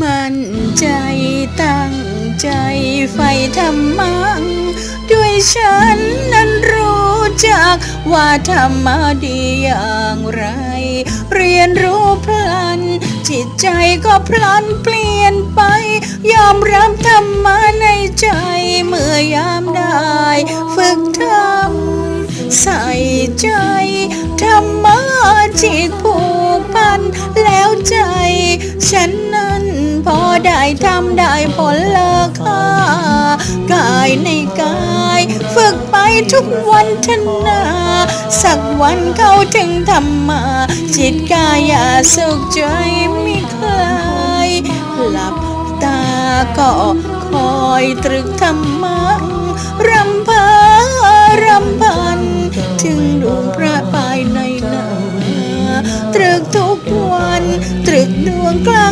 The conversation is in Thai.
มันใจตั้งใจไฟธรรมะด้วยฉันนั้นรู้จัก ว่าธรรมะดีอย่างไร เรียนรู้พลัน จิตใจก็พลันเปลี่ยนไป ยอมรับธรรมะในใจ เมื่อยามได้ ฝึกทำใส่ใจ ธรรมะจิตผูกพัน แล้วใจ ฉันนั้น ได้ทำได้ผลเลอค่ากายในกาย ฝึกไปทุกวันทนา สักวันเข้าถึงธรรมะจิตกายาสุขใจไม่คลายหลับตาก็คอยตรึกธรรมะรำพารำพัน ถึงดวงพระภายในหนาตรึกทุกวัน ตรึกดวงกลาง